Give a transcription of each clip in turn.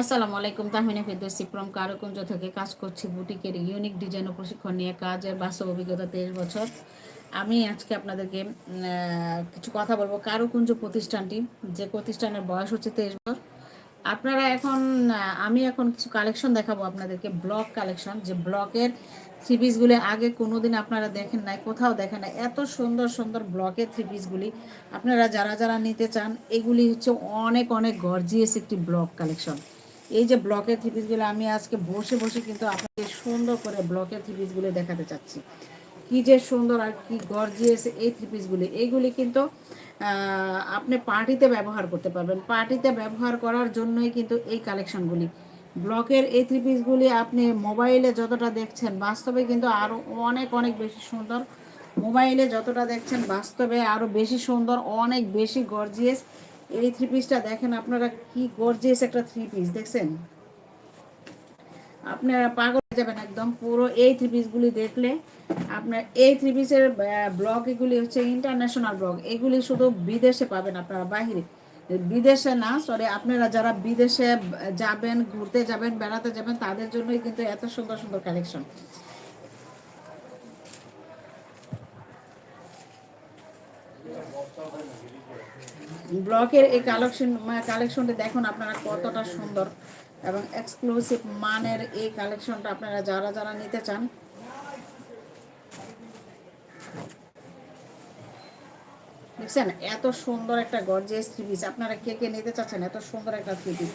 আসসালামু আলাইকুম, তাহমিনা ফেরদৌসি ফ্রম কারুকুঞ্জ থেকে কাজ করছি বুটিকের ইউনিক ডিজাইন ও প্রশিক্ষণ নিয়ে। কাজের বাস্তব অভিজ্ঞতা তেইশ বছর। আমি আজকে আপনাদেরকে কিছু কথা বলব। কারুকুঞ্জ প্রতিষ্ঠানটি, যে প্রতিষ্ঠানের বয়স হচ্ছে তেইশ বছর। আপনারা এখন আমি এখন কিছু কালেকশন দেখাবো আপনাদেরকে ব্লক কালেকশন যে ব্লকের থ্রি পিসগুলি আগে কোনো দিন আপনারা দেখেন নাই, কোথাও দেখেন নাই। এত সুন্দর সুন্দর ব্লকের থ্রি পিসগুলি আপনারা যারা যারা নিতে চান, এগুলি হচ্ছে অনেক অনেক গর্জিয়াস একটি ব্লক কালেকশন এই যে ব্লকের থ্রি পিসগুলো আমি আজকে বসে বসে কিন্তু আপনাকে সুন্দর করে ব্লকের থ্রি দেখাতে চাচ্ছি। কি যে সুন্দর আর কি গর্জিয়েছে এই থ্রি পিসগুলি এইগুলি কিন্তু আপনি পার্টিতে ব্যবহার করতে পারবেন। পার্টিতে ব্যবহার করার জন্যই কিন্তু এই কালেকশনগুলি ব্লকের এই থ্রি পিসগুলি আপনি মোবাইলে যতটা দেখছেন, বাস্তবে কিন্তু আরও অনেক অনেক বেশি সুন্দর। মোবাইলে যতটা দেখছেন, বাস্তবে আরও বেশি সুন্দর, অনেক বেশি গর্জিয়াস এই থ্রি পিসটা দেখেন আপনারা কি গর্জিয়াস একটা থ্রি পিস দেখছেন? আপনারা পাগল যাবেন একদম, পুরো এই থ্রি পিসগুলি দেখলে আপনার এই থ্রি পিসের ব্লগ এগুলি হচ্ছে ইন্টারন্যাশনাল ব্লগ এগুলি শুধু বিদেশে পাবেন আপনারা, বাহিরে। বিদেশে না সরি আপনারা যারা বিদেশে যাবেন, ঘুরতে যাবেন, বেড়াতে যাবেন, তাদের জন্যই কিন্তু এত সুন্দর সুন্দর কালেকশন ব্লকের এই কালেকশন কালেকশনটি দেখুন আপনারা কতটা সুন্দর এবং এক্সক্লুসিভ মানের এই কালেকশনটা আপনারা যারা যারা নিতে চান। দেখছেন, এত সুন্দর একটা গর্জিয়াস থ্রি পিস আপনারা কে কে নিতে চাচ্ছেন, এত সুন্দর একটা থ্রি পিস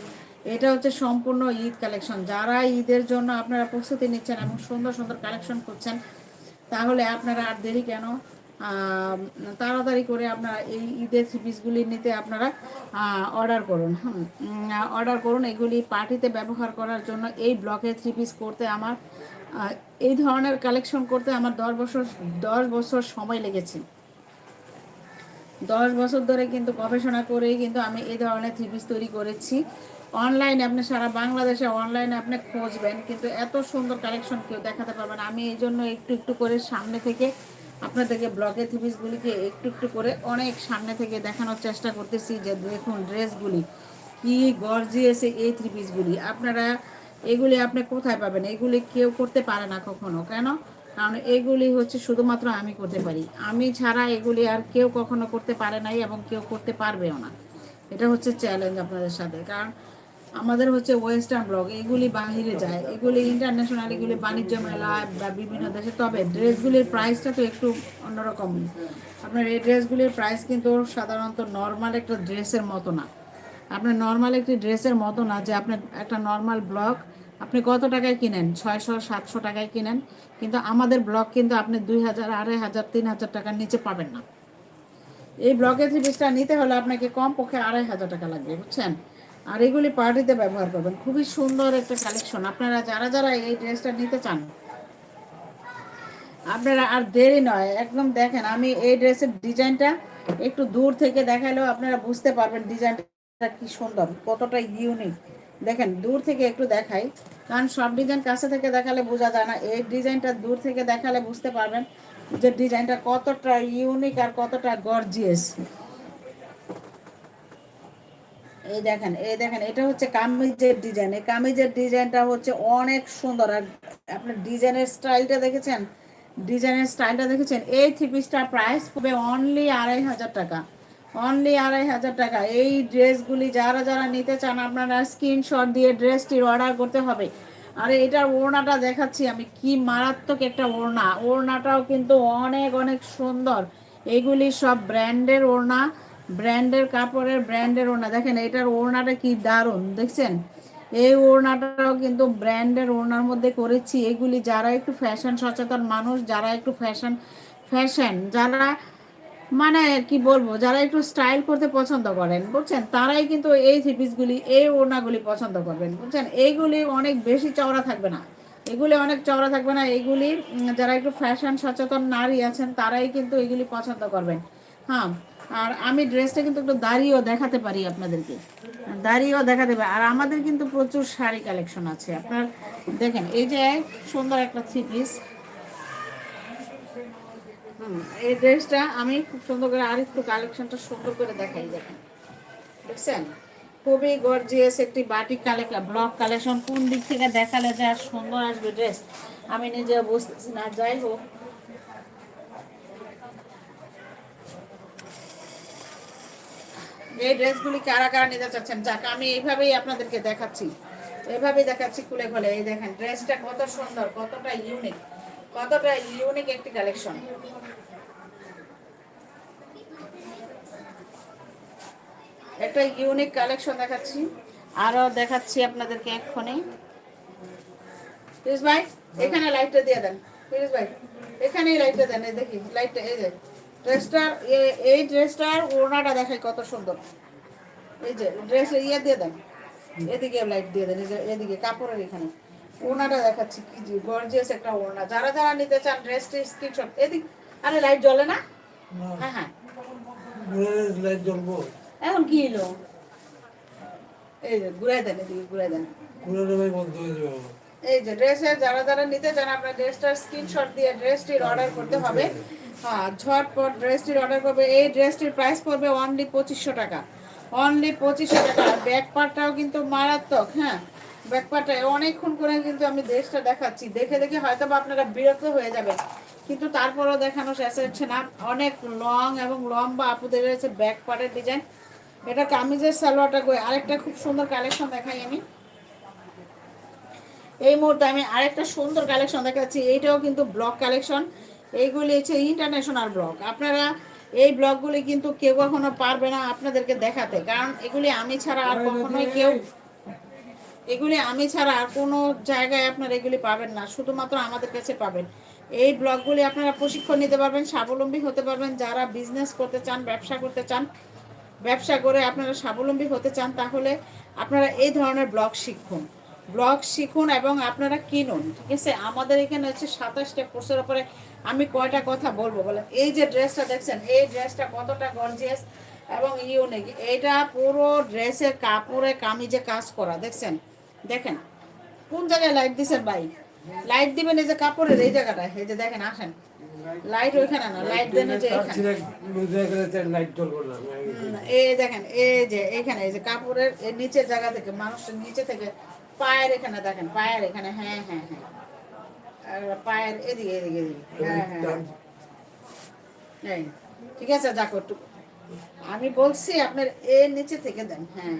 এটা হচ্ছে সম্পূর্ণ ঈদ কালেকশন। যারা ঈদের জন্য আপনারা প্রস্তুতি নিচ্ছেন এবং সুন্দর সুন্দর কালেকশন করছেন তাহলে আপনারা আর দেরি কেন তাড়াতাড়ি করে আপনারা এই ঈদের থ্রি পিসগুলি নিতে আপনারা অর্ডার করুন অর্ডার করুন। এগুলি পার্টিতে ব্যবহার করার জন্য এই ব্লকের থ্রি পিস করতে আমার এই ধরনের কালেকশন করতে আমার দশ বছর দশ বছর সময় লেগেছে। দশ বছর ধরে কিন্তু গবেষণা করেই কিন্তু আমি এই ধরনের থ্রি পিস তৈরি করেছি। অনলাইনে আপনি সারা বাংলাদেশে অনলাইনে আপনি খুঁজবেন, কিন্তু এত সুন্দর কালেকশন কেউ দেখাতে পারবেন আমি এই জন্য একটু একটু করে সামনে থেকে আপনাদেরকে ব্লকের থ্রি পিসগুলিকে একটু একটু করে অনেক সামনে থেকে দেখানোর চেষ্টা করতেছি যে দেখুন ড্রেসগুলি। কি গর্জিয়েছে এই থ্রি পিসগুলি আপনারা এগুলি আপনি কোথায় পাবেন? এগুলি কেউ করতে পারে না কখনো। কেন? কারণ এগুলি হচ্ছে শুধুমাত্র আমি করতে পারি। আমি ছাড়া এগুলি আর কেউ কখনো করতে পারে নাই এবং কেউ করতে পারবেও না। এটা হচ্ছে চ্যালেঞ্জ আপনাদের সাথে। কারণ আমাদের হচ্ছে ওয়েস্টার্ন ব্লক এগুলি বাহিরে যায়, এগুলি ইন্টারন্যাশনাল এগুলি বাণিজ্য মেলা বা বিভিন্ন দেশে। তবে ড্রেসগুলির প্রাইসটা তো একটু অন্যরকম। আপনার এই ড্রেসগুলির প্রাইস কিন্তু সাধারণত নর্মাল একটা ড্রেসের মতো না। আপনার নর্মাল একটি ড্রেসের মতো না যে আপনার একটা নর্মাল ব্লক আপনি কত টাকায় কিনেন? ছয়শো, সাতশো টাকায় কিনেন। কিন্তু আমাদের ব্লক কিন্তু আপনি দুই হাজার, আড়াই হাজার, তিন হাজার টাকার নিচে পাবেন না। এই ব্লকের থ্রি পিসটা নিতে হলে আপনাকে কম পক্ষে আড়াই হাজার টাকা লাগবে, বুঝছেন? আর এগুলি পার্টিতে ব্যবহার করবেন। খুবই সুন্দর একটা কালেকশন আপনারা যারা যারা এই ড্রেসটা নিতে চান, আপনারা আর দেরি নয়, একদম দেখেন আমি এই ড্রেসের ডিজাইনটা একটু দূর থেকে দেখালেও আপনারা বুঝতে পারবেন ডিজাইনটা কি সুন্দর, কতটা ইউনিক দেখেন, দূর থেকে একটু দেখাই, কারণ সব ডিজাইন কাছে থেকে দেখালে বোঝা যায় না। এই ডিজাইনটা দূর থেকে দেখালে বুঝতে পারবেন যে ডিজাইনটা কতটা ইউনিক আর কতটা গর্জিয়াস এই দেখেন এই দেখেন, এটা হচ্ছে কামিজের ডিজাইন এই কামিজের ডিজাইনটা হচ্ছে অনেক সুন্দর। আর আপনার ডিজাইনের স্টাইলটা দেখেছেন? ডিজাইনের স্টাইলটা দেখেছেন? এই থ্রি পিসটার প্রাইস পড়বে অনলি আড়াই হাজার টাকা। অনলি আড়াই হাজার টাকা। এই ড্রেসগুলি যারা যারা নিতে চান, আপনারা স্ক্রিনশট দিয়ে ড্রেসটির অর্ডার করতে হবে। আর, এটার ওড়নাটা দেখাচ্ছি আমি। কি মারাত্মক একটা ওড়না। ওড়নাটাও কিন্তু অনেক অনেক সুন্দর। এগুলি সব ব্র্যান্ডের ওড়না। ব্র্যান্ডের কাপড়ের ব্র্যান্ডের ওড়না। দেখেন, এটার ওড়নাটা কি দারুণ, দেখছেন? এই ওড়নাটাও কিন্তু ব্র্যান্ডের ওড়নার মধ্যে করেছি। এগুলি যারা একটু ফ্যাশন সচেতন মানুষ, যারা একটু ফ্যাশন ফ্যাশন, যারা মানে কি বলব, যারা একটু স্টাইল করতে পছন্দ করেন, বুঝছেন? তারাই কিন্তু এই থ্রি পিসগুলি এই ওড়নাগুলি পছন্দ করবেন, বুঝছেন? এইগুলি অনেক বেশি চওড়া থাকবে না। এগুলি অনেক চওড়া থাকবে না। এগুলি যারা একটু ফ্যাশন সচেতন নারী আছেন, তারাই কিন্তু এগুলি পছন্দ করবেন। হ্যাঁ আর আমি ড্রেসটা কিন্তু একটু দাঁড়িয়েও দেখাতে পারি আপনাদেরকে। দাঁড়িয়েও দেখাতে পারি। আর আমাদের কিন্তু প্রচুর শাড়ি কালেকশন আছে। আপনার দেখেন, এই যে সুন্দর একটা থ্রি পিস এই ড্রেসটা আমি খুব সুন্দর করে আর একটু কালেকশনটা সুন্দর করে দেখাই, দেখেন। দেখছেন? খুবই গর্জিয়াস একটি বাটিক কালেকশন ব্লক কালেকশন কোন দিক থেকে দেখালে যে সুন্দর আসবে ড্রেস আমি নিজে বুঝতেছি না। যাই হোক এই ড্রেসগুলি কারা কারা নিতে চাচ্ছেন? যাক, আমি এইভাবেই আপনাদেরকে দেখাচ্ছি। এইভাবেই দেখাচ্ছি খুলে খুলে। এই দেখেন, ড্রেসটা কত সুন্দর, কতটা ইউনিক কতটা ইউনিক একটি কালেকশন একটা ইউনিক কালেকশন দেখাচ্ছি। আরও দেখাচ্ছি আপনাদেরকে এক্ষুনি। ভাই, এখানে লাইটটা দিয়ে দেন। ফিরোজ ভাই, এখানেই লাইটটা দেন। এই দেখি লাইটটা এই যে। ড্রেসটার এই ড্রেসটার ওড়নাটা দেখাই কত সুন্দর। এই যে ড্রেস ইয়ে দিয়ে দেন। এদিকে লাইট দিয়ে দেন এদিকে কাপড়ের এখানে। ওড়নাটা দেখাচ্ছি কি গর্জিয়াস একটা ওড়না। যারা যারা নিতে চান ড্রেসটি স্ক্রিনশট এদিক আরে লাইট জ্বলে না? হ্যাঁ হ্যাঁ। লাইট জ্বলবো। এখন কি এলো? এই যে ঘুরাই দেন এদিকে ঘুরাই দেন। এই যে ড্রেসের যারা যারা নিতে চান আপনার ড্রেসটার স্ক্রিনশট দিয়ে ড্রেসটির অর্ডার করতে হবে। হ্যাঁ ঝটপট অর্ডার করবে। এই ড্রেসটির প্রাইস পড়বে অনলি পঁচিশশো টাকা। অনলি পঁচিশশো টাকা। ব্যাক পার্টটাও কিন্তু মারাত্মক হ্যাঁ? ব্যাক পার্টটা অনেকক্ষণ করে কিন্তু আমি ড্রেসটা দেখাচ্ছি। দেখে দেখে হয়তো বা আপনারা বিরক্ত হয়ে কিন্তু তারপরেও দেখানো শেষ হচ্ছে না। অনেক লং এবং লম্বা আপুদের রয়েছে ব্যাক পার্টের ডিজাইন এটা কামিজের সালোয়ারটা গো আরেকটা খুব সুন্দর কালেকশন দেখাই আমি। এই মুহূর্তে আমি আরেকটা সুন্দর কালেকশন দেখাচ্ছি। এইটাও কিন্তু ব্লক কালেকশন এইগুলি হচ্ছে ইন্টারন্যাশনাল ব্লগ আপনারা এই ব্লকগুলি কিন্তু কেউ কখনো পারবে না আপনাদেরকে দেখাতে কারণ এগুলি আমি ছাড়া আর কখনোই কেউ এগুলি আমি ছাড়া আর কোনো জায়গায় আপনারা এগুলি পাবেন না শুধুমাত্র আমাদের কাছে পাবেন। এই ব্লগগুলি আপনারা প্রশিক্ষণ নিতে পারবেন স্বাবলম্বী হতে পারবেন। যারা বিজনেস করতে চান ব্যবসা করতে চান ব্যবসা করে আপনারা স্বাবলম্বী হতে চান তাহলে আপনারা এই ধরনের ব্লগ শিখুন। ব্লগ শিখুন এবং আপনারা কিনুন, ঠিক আছে? আমাদের এখানে হচ্ছে সাতাশটা কোর্সের উপরে আমি কয়টা কথা বলব বলেন? এই যে ড্রেসটা দেখছেন, এই ড্রেসটা কতটা গর্জিয়াস এবং ইউনিক এটা পুরো ড্রেসের কাপড়ে কামিজে কাজ করা, দেখছেন? দেখেন, কোন জায়গায় লাইট দিছেন ভাই? লাইট দিবেন এই যে কাপড়ের, এই জায়গাটায়, এই যে দেখেন, আসেন। লাইট ওইখানে না লাইট দেন যে এই দেখেন, এই যে এখানে, এই যে কাপড়ের নিচের জায়গা থেকে, মানুষের নিচে থেকে পায়ের এখানে দেখেন, পায়ের এখানে হ্যাঁ হ্যাঁ হ্যাঁ। পায়ের এদিকে এদিকে হ্যাঁ হ্যাঁ হ্যাঁ। ঠিক আছে একটু। আমি বলছি, আপনার এর নিচে থেকে দেন হ্যাঁ।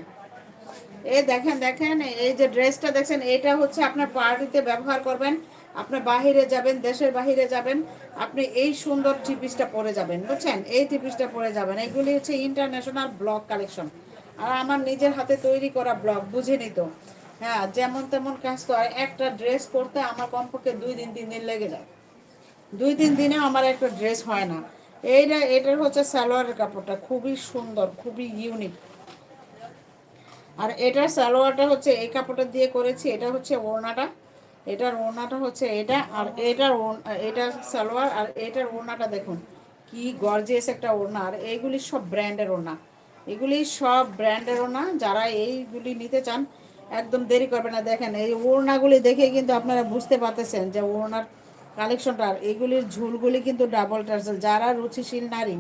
এই দেখেন দেখেন, এই যে ড্রেসটা দেখছেন, এটা হচ্ছে আপনার পার্টিতে ব্যবহার করবেন। আপনি বাহিরে যাবেন, দেশের বাহিরে যাবেন, আপনি এই সুন্দর টিপিসটা পরে যাবেন, বুঝছেন? এই টিপিসটা পরে যাবেন। এগুলি হচ্ছে ইন্টারন্যাশনাল ব্লগ কালেকশন আর আমার নিজের হাতে তৈরি করা ব্লগ বুঝেনি তো? হ্যাঁ যেমন তেমন কাজ আর একটা ড্রেস করতে আমার কমপক্ষে দুই দিন, তিন দিন লেগে যায়। দুই তিন দিনে আমার একটা ড্রেস হয় না। এইটা, এটার হচ্ছে সালোয়ারের কাপড়টা, খুবই সুন্দর, খুবই ইউনিক আর এটার সালোয়ারটা হচ্ছে, এই কাপড়টা দিয়ে করেছি, এটা হচ্ছে ওড়নাটা। এটার ওড়নাটা হচ্ছে এটা, আর এটার এটার সালোয়ার, আর এটার ওড়নাটা দেখুন, কি গর্জিয়াস একটা ওড়না। আর এইগুলি সব ব্র্যান্ডের ওড়না। এগুলি সব ব্র্যান্ডের ওড়না, যারা এইগুলি নিতে চান একদম দেরি করবে না। দেখেন, এই ওড়নাগুলি দেখে কিন্তু আপনারা বুঝতে পারতেছেন যে ওড়নার কালেকশনটা এগুলির ঝুলগুলি কিন্তু ডাবল টার্সেল যারা রুচিশীল নারী,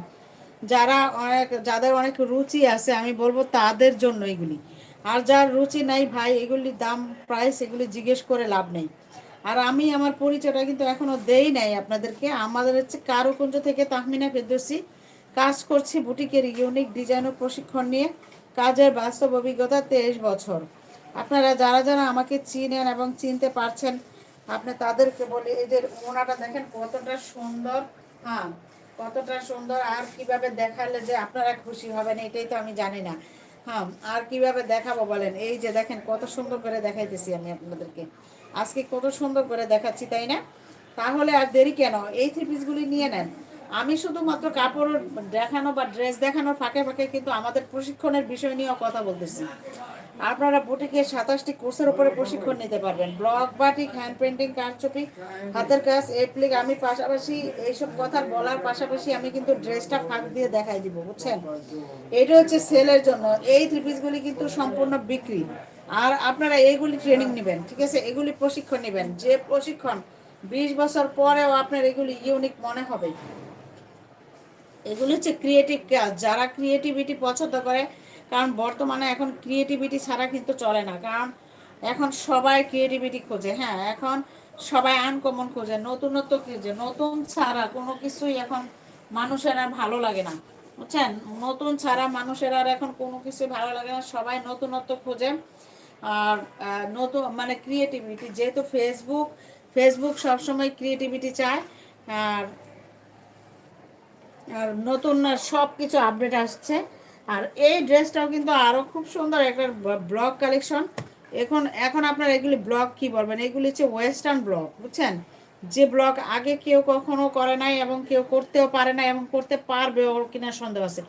যারা অনেক, যাদের অনেক রুচি আছে, আমি বলব তাদের জন্য এগুলি। আর যার রুচি নাই ভাই, এগুলির দাম প্রাইস এগুলি জিজ্ঞেস করে লাভ নেই। আর আমি আমার পরিচয়টা কিন্তু এখনও দেই নাই আপনাদেরকে। আমাদের হচ্ছে কারুকুঞ্জ থেকে তাহমিনা ফেরদৌসি। কাজ করছি বুটিকের ইউনিক ডিজাইন ও প্রশিক্ষণ নিয়ে। কাজের বাস্তব অভিজ্ঞতা তেইশ বছর। আপনারা যারা যারা আমাকে চিনেন এবং চিনতে পারছেন, আপনি তাদেরকে বলি, এই যে ওনাটা দেখেন কতটা সুন্দর হ্যাঁ কতটা সুন্দর, আর কীভাবে দেখালে যে আপনারা খুশি হবেন এটাই তো আমি জানি না। হ্যাঁ আর কীভাবে দেখাবো বলেন? এই যে দেখেন কত সুন্দর করে দেখাইতেছি আমি আপনাদেরকে। আজকে কত সুন্দর করে দেখাচ্ছি, তাই না? তাহলে আর দেরি কেন? এই থ্রি পিসগুলি নিয়ে নেন। আমি শুধুমাত্র কাপড় দেখানো বা ড্রেস দেখানোর ফাঁকে ফাঁকে কিন্তু আমাদের প্রশিক্ষণের বিষয় নিয়েও কথা বলতেছি। আপনারা বুটিকে সাতাশটি কোর্সের উপরে প্রশিক্ষণ নিতে পারবেন। ব্লক বাটিক হ্যান্ড পেন্টিং কারচুপি, হাতের কাজ এপ্লিক আমি পাশাপাশি এইসব কথা বলার পাশাপাশি আমি কিন্তু ড্রেসটা ফাঁক দিয়ে দেখাই দিব, বুঝছেন? এটা হচ্ছে সেলের জন্য। এই থ্রি পিসগুলি কিন্তু সম্পূর্ণ বিক্রি। আর আপনারা এইগুলি ট্রেনিং নেবেন, ঠিক আছে? এগুলি প্রশিক্ষণ নেবেন। যে প্রশিক্ষণ বিশ বছর পরেও আপনার এগুলি ইউনিক মনে হবে। এগুলি হচ্ছে ক্রিয়েটিভ কাজ। যারা ক্রিয়েটিভিটি পছন্দ করে কারণ বর্তমানে এখন ক্রিয়েটিভিটি ছাড়া কিন্তু চলে না। কারণ এখন সবাই ক্রিয়েটিভিটি খোঁজে হ্যাঁ এখন সবাই আনকমন খোঁজে নতুনত্ব খোঁজে, নতুন ছাড়া কোনো কিছুই এখন মানুষের আর ভালো লাগে না। বুঝছেন? নতুন ছাড়া মানুষের আর এখন কোনো কিছুই ভালো লাগে না, সবাই নতুনত্ব খোঁজে। আর নতুন মানে ক্রিয়েটিভিটি যেহেতু ফেসবুক ফেসবুক সবসময় ক্রিয়েটিভিটি চায়, আর আর নতুন সব কিছু আপডেট আসছে। আর এই ড্রেসটাও কিন্তু আরও খুব সুন্দর একটা ব্লগ কালেকশন। এখন এখন আপনার এগুলি ব্লগ কি বলবেন? এগুলি হচ্ছে ওয়েস্টার্ন ব্লগ বুঝছেন? যে ব্লগ আগে কেউ কখনো করে নাই এবং কেউ করতেও পারে না এবং করতে পারবে ওর কিনা সন্দেহ আছে।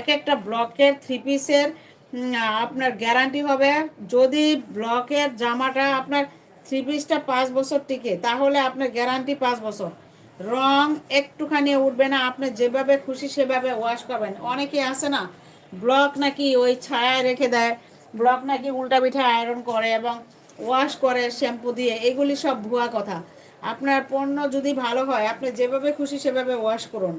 এক একটা ব্লকের থ্রি পিসের আপনার গ্যারান্টি হবে যদি ব্লকের জামাটা আপনার থ্রি পিসটা পাঁচ বছর টিকে, তাহলে আপনার গ্যারান্টি পাঁচ বছর। রং একটুখানি উঠবে না, আপনি যেভাবে খুশি সেভাবে ওয়াশ করবেন। অনেকে আছে না ব্লক নাকি ওই ছায়ায় রেখে দেয়, ব্লক নাকি উল্টা পিঠে আয়রন করে এবং ওয়াশ করে শ্যাম্পু দিয়ে, এগুলি সব ভুয়া কথা। আপনার পণ্য যদি ভালো হয়, আপনি যেভাবে খুশি সেভাবে ওয়াশ করুন।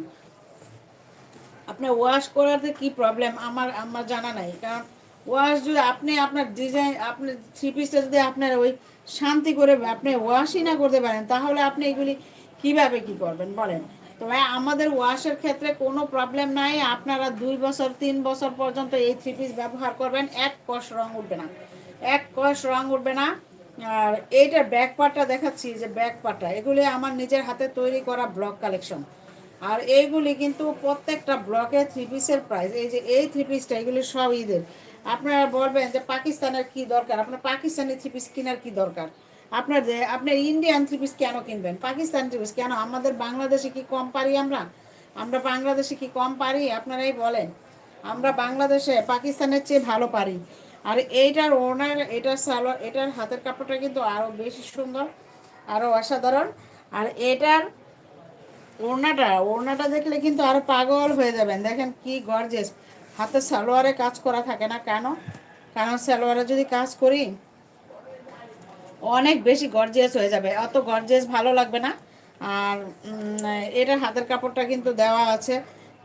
আপনার ওয়াশ করাতে কি প্রবলেম আমার আমার জানা নাই। কারণ ওয়াশ যদি আপনি, আপনার ডিজাইন আপনার থ্রি পিসটা যদি আপনার ওই শান্তি করে আপনি ওয়াশই না করতে পারেন, তাহলে আপনি এগুলি কীভাবে কি করবেন? বলেন। তো ভাই, আমাদের ওয়াশের ক্ষেত্রে কোনো প্রবলেম নাই। আপনারা দুই বছর, তিন বছর পর্যন্ত এই থ্রি পিস ব্যবহার করবেন। এক কষ রং উঠবে না। এক কষ রং উঠবে না। আর এইটার ব্যাক পার্টটা দেখাচ্ছি, যে ব্যাক পার্টটা এগুলি আমার নিজের হাতে তৈরি করা ব্লক কালেকশন আর এইগুলি কিন্তু প্রত্যেকটা ব্লকে থ্রি পিসের প্রাইস এই যে এই থ্রি পিসটা এগুলি সব ঈদের। আপনারা বলবেন যে পাকিস্তানের কি দরকার? আপনার পাকিস্তানি থ্রি পিস কেনার কি দরকার? আপনার যে আপনি ইন্ডিয়ান থ্রি পিস কেন কিনবেন? পাকিস্তান থ্রি পিস কেন? আমাদের বাংলাদেশে কি কম পারি আমরা? আমরা বাংলাদেশে কি কম পারি? আপনারাই বলেন। আমরা বাংলাদেশে, পাকিস্তানের চেয়ে ভালো পারি। আর এইটার ওনার এটার সালোয়ার এটার হাতের কাপড়টা কিন্তু আরও বেশি সুন্দর আরও অসাধারণ। আর এটার ওড়নাটা ওড়নাটা দেখলে কিন্তু আরও পাগল হয়ে যাবেন। দেখেন কি গর্জেস হাতে সালোয়ারে কাজ করা থাকে না কেন? কারণ সালোয়ারে যদি কাজ করি? অনেক বেশি গর্জিয়াস হয়ে যাবে। অত গর্জিয়াস ভালো লাগবে না। আর এটার হাতের কাপড়টা কিন্তু দেওয়া আছে।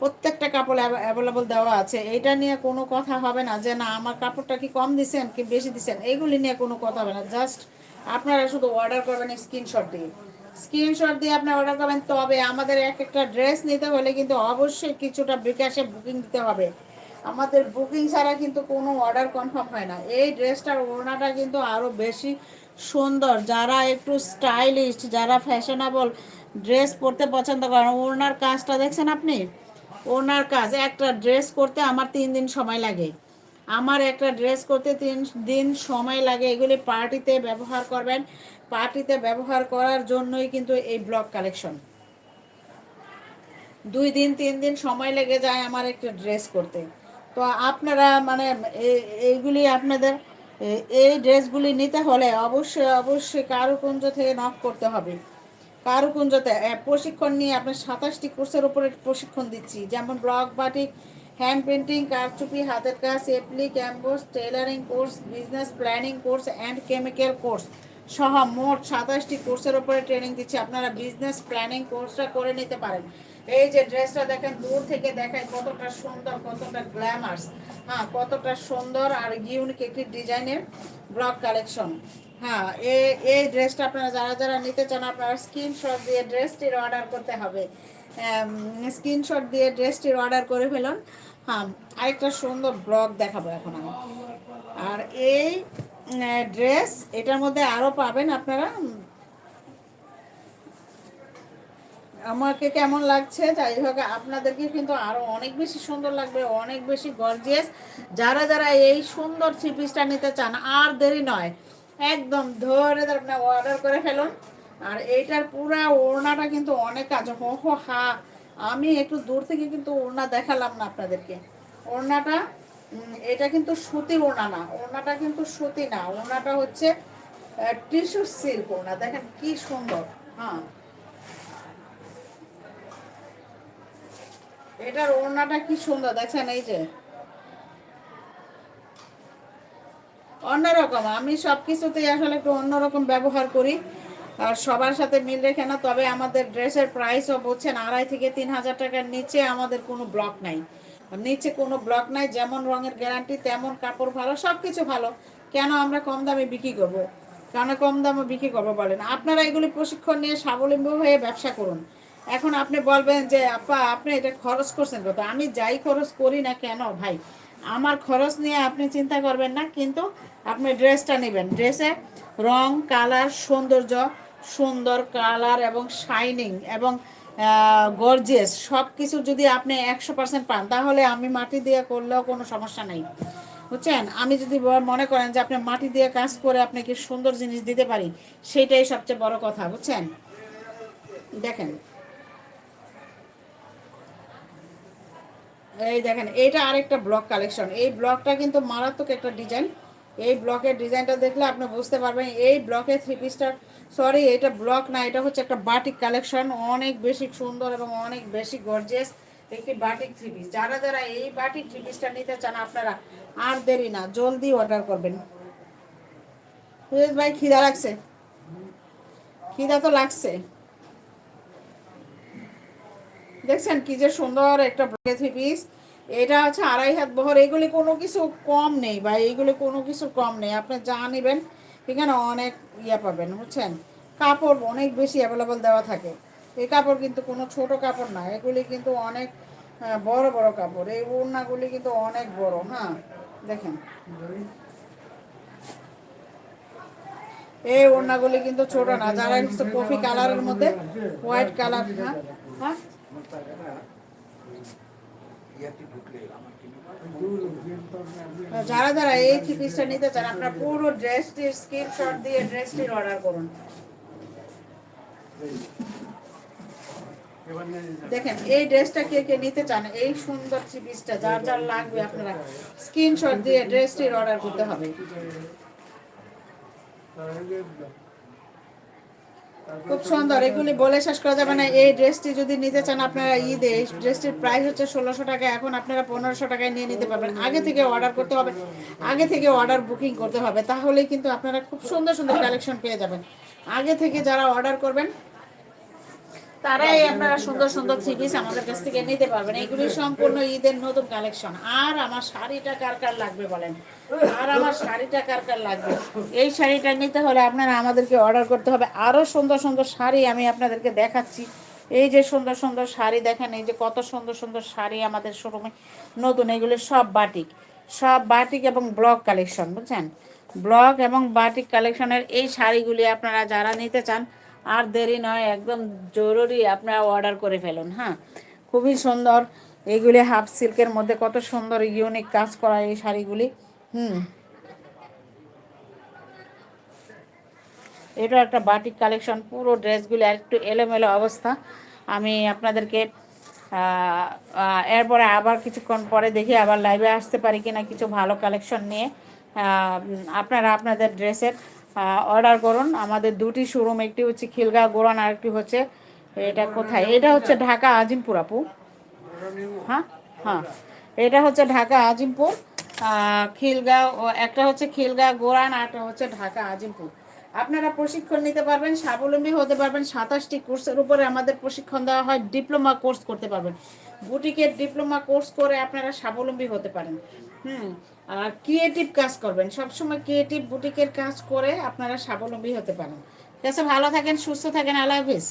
প্রত্যেকটা কাপড় অ্যাভেলেবল দেওয়া আছে। এইটা নিয়ে কোনো কথা হবে না যে, না, আমার কাপড়টা কি কম দিছেন, কি বেশি দিছেন? এইগুলি নিয়ে কোনো কথা হবে না। জাস্ট আপনারা শুধু অর্ডার করবেন স্ক্রিনশট দিয়ে। স্ক্রিনশট দিয়ে আপনি অর্ডার করবেন। তবে আমাদের এক একটা ড্রেস নিতে হলে কিন্তু অবশ্যই কিছুটা বিকাশে বুকিং দিতে হবে। আমাদের বুকিং ছাড়া কিন্তু কোনো অর্ডার কনফার্ম হয় না। এই ড্রেসটার ওড়নাটা কিন্তু আরও বেশি সুন্দর, যারা একটু স্টাইলিস্ট যারা ফ্যাশনেবল ড্রেস পরতে পছন্দ করেন, ওনার কাজটা দেখছেন আপনি? ওনার কাজ, একটা ড্রেস করতে আমার তিন দিন সময় লাগে। আমার একটা ড্রেস করতে তিন দিন সময় লাগে। এগুলি পার্টিতে ব্যবহার করবেন। পার্টিতে ব্যবহার করার জন্যই কিন্তু এই ব্লক কালেকশন দুই দিন, তিন দিন সময় লেগে যায় আমার একটা ড্রেস করতে। তো আপনারা মানে এইগুলি আপনাদের এই ড্রেসগুলি নিতে হলে অবশ্যই অবশ্যই কারুকুঞ্জ থেকে নক করতে হবে। কারুকুঞ্জতে প্রশিক্ষণ নিয়ে আপনার সাতাশটি কোর্সের উপরে প্রশিক্ষণ দিচ্ছি। যেমন ব্লক বাটিক, হ্যান্ড পেন্টিং কারচুপি, হাতের কাজ এপ্লি ক্যাম্বোস tailoring course, business planning course, and chemical course সহ মোট সাতাশটি কোর্সের উপরে ট্রেনিং দিচ্ছি। আপনারা বিজনেস প্ল্যানিং কোর্সটা করে নিতে পারেন। এই যে ড্রেসটা দেখেন, দূর থেকে দেখায় কতটা সুন্দর, কতটা গ্ল্যামার্স হ্যাঁ কতটা সুন্দর আর ইউনিক একটি ডিজাইনের ব্লক কালেকশন হ্যাঁ এই এই ড্রেসটা আপনারা যারা যারা নিতে চান, আপনারা স্ক্রিনশট দিয়ে ড্রেসটির অর্ডার করতে হবে। স্ক্রিনশট দিয়ে ড্রেসটির অর্ডার করে ফেলুন। হ্যাঁ আরেকটা সুন্দর ব্লগ দেখাবো এখন আমি। আর এই ড্রেস এটার মধ্যে আরও পাবেন আপনারা আমাকে কেমন লাগছে? যাই হোক আপনাদেরকে কিন্তু আরও অনেক বেশি সুন্দর লাগবে, অনেক বেশি গর্জিয়াস যারা যারা এই সুন্দর থ্রি পিসটা নিতে চান, আর দেরি নয়, একদম ধরে ধরে আপনি অর্ডার করে ফেলুন। আর এইটার পুরা ওড়নাটা কিন্তু অনেক কাজ, হো হো, হা। আমি একটু দূর থেকে কিন্তু ওড়না দেখালাম না আপনাদেরকে। ওড়নাটা এটা কিন্তু সুতি ওড়না না, ওড়নাটা কিন্তু সুতি না। ওড়নাটা হচ্ছে টিস্যু সিল্ক ওড়না। দেখেন কি সুন্দর হ্যাঁ। এটার ওড়নাটা কি সুন্দর, দেখছেন এই যে? অন্যরকম, আমি সব কিছুতেই আসলে একটু অন্যরকম ব্যবহার করি, আর সবার সাথে মিল রেখে না, তবে আমাদের ড্রেসের প্রাইসও বলছেন আড়াই থেকে তিন হাজার টাকার নিচে আমাদের কোনো ব্লক নাই। নিচে কোনো ব্লক নাই, যেমন রঙের গ্যারান্টি, তেমন কাপড় ভালো সব কিছু ভালো। কেন আমরা কম দামে বিক্রি করব? কেন কম দামে বিক্রি করব বলেন? আপনারা এগুলি প্রশিক্ষণ নিয়ে স্বাবলম্বী হয়ে ব্যবসা করুন। এখন আপনি বলবেন যে, আপা, আপনি এটা খরচ করছেন কত? আমি যাই খরচ করি না কেন, ভাই? আমার খরচ নিয়ে আপনি চিন্তা করবেন না, কিন্তু আপনি ড্রেসটা নেবেন। ড্রেসে রং, কালার, সৌন্দর্য, সুন্দর কালার এবং শাইনিং এবং গর্জিয়াস সব কিছু যদি আপনি একশো পার্সেন্ট পান, তাহলে আমি মাটি দিয়ে করলেও কোনো সমস্যা নেই। বুঝছেন? আমি যদি মনে করেন যে আপনি মাটি দিয়ে কাজ করে আপনাকে সুন্দর জিনিস দিতে পারি, সেটাই সবচেয়ে বড় কথা, বুঝছেন? দেখেন এই দেখেন, এইটা আরেকটা ব্লক কালেকশন এই ব্লকটা কিন্তু মারাত্মক একটা ডিজাইন এই ব্লকের ডিজাইনটা দেখলে আপনি বুঝতে পারবেন, এই ব্লকের থ্রি পিসটা সরি এটা ব্লক না, এটা হচ্ছে একটা বাটিক কালেকশন অনেক বেশি সুন্দর এবং অনেক বেশি গর্জিয়াস একটি বাটিক থ্রি পিস যারা যারা এই বাটিক থ্রি পিসটা নিতে চান, আপনারা আর দেরি না, জলদি অর্ডার করবেন। ভাই, খিদা লাগছে? খিদা তো লাগছে। দেখছেন কি যে সুন্দর একটা থ্রি পিস। এটা হচ্ছে আড়াই হাত বহর। এগুলি কোনো কিছু কম নেই বা এইগুলি কোনো কিছু কম নেই। আপনি যা নেবেন এখানে অনেক ইয়ে পাবেন বুঝছেন? কাপড় অনেক বেশি অ্যাভেলেবল দেওয়া থাকে। এই কাপড় কিন্তু কোনো ছোট কাপড় না এগুলি কিন্তু অনেক আহ, বড় বড় কাপড়। এই ওড়নাগুলি কিন্তু অনেক বড় হ্যাঁ দেখেন। এই ওড়নাগুলি কিন্তু ছোট না যারা কফি কালারের মধ্যে হোয়াইট কালার হ্যাঁ হ্যাঁ যারা যারা এই থ্রি নিতে চান, আপনার পুরো ড্রেসটির স্ক্রিনশট দিয়ে ড্রেসটির অর্ডার করুন। দেখেন, এই ড্রেসটা কে কে নিতে চান, এই সুন্দর থ্রি পিসটা যার যার লাগবে আপনারা স্ক্রিনশট দিয়ে ড্রেসটির অর্ডার করতে হবে। খুব সুন্দর। এগুলি বলে শেষ করা যাবে না। এই ড্রেসটি যদি নিতে চান আপনারা ঈদে, এই ড্রেসটির প্রাইস হচ্ছে ষোলোশো টাকা। এখন আপনারা পনেরোশো টাকায় নিয়ে নিতে পারবেন। আগে থেকে অর্ডার করতে হবে। আগে থেকে অর্ডার বুকিং করতে হবে। তাহলেই কিন্তু আপনারা খুব সুন্দর সুন্দর কালেকশন পেয়ে যাবেন। আগে থেকে যারা অর্ডার করবেন তারাই আপনারা সুন্দর সুন্দর থ্রি পিস আমাদের কাছ থেকে নিতে পারবেন। এগুলি সম্পূর্ণ ঈদের নতুন কালেকশন আর আমার শাড়িটা কার কার লাগবে বলেন? আর আমার শাড়িটা কার কার লাগবে? এই শাড়িটা নিতে হলে আপনারা আমাদেরকে অর্ডার করতে হবে। আরও সুন্দর সুন্দর শাড়ি আমি আপনাদেরকে দেখাচ্ছি। এই যে সুন্দর সুন্দর শাড়ি দেখেন, এই যে কত সুন্দর সুন্দর শাড়ি আমাদের শোরুমে নতুন। এগুলো সব বাটিক সব বাটিক এবং ব্লক কালেকশন বুঝছেন? ব্লক এবং বাটিক কালেকশনের এই শাড়িগুলি আপনারা যারা নিতে চান আর দেরি নয়, একদম জরুরি আপনারা অর্ডার করে ফেলুন হ্যাঁ? খুবই সুন্দর। এইগুলি হাফ সিল্কের মধ্যে কত সুন্দর ইউনিক কাজ করা এই শাড়িগুলি, হুম। এটা একটা বাটিক কালেকশন পুরো ড্রেসগুলি আর একটু এলোমেলো অবস্থা। আমি আপনাদেরকে এরপরে আবার কিছুক্ষণ পরে দেখি আবার লাইভে আসতে পারি কিনা কিছু ভালো কালেকশন নিয়ে। আপনারা আপনাদের ড্রেসের অর্ডার করুন। আমাদের দুটি শোরুম একটি হচ্ছে খিলগা গোরান আর একটি হচ্ছে এটা কোথায়? এটা হচ্ছে ঢাকা আজিমপুর আপু। হ্যাঁ হ্যাঁ। এটা হচ্ছে ঢাকা আজিমপুর আহ, খিলগাঁও একটা হচ্ছে খিলগাঁও গোরান আর একটা হচ্ছে ঢাকা আজিমপুর। আপনারা প্রশিক্ষণ নিতে পারবেন স্বাবলম্বী হতে পারবেন সাতাশটি কোর্সের উপরে আমাদের প্রশিক্ষণ দেওয়া হয় ডিপ্লোমা কোর্স করতে পারবেন। বুটিকের ডিপ্লোমা কোর্স করে আপনারা স্বাবলম্বী হতে পারেন। হুম আর ক্রিয়েটিভ কাজ করবেন। সবসময় ক্রিয়েটিভ বুটিকের কাজ করে আপনারা স্বাবলম্বী হতে পারেন। ঠিক আছে, ভালো থাকেন, সুস্থ থাকেন, আল্লাহ হাফিজ।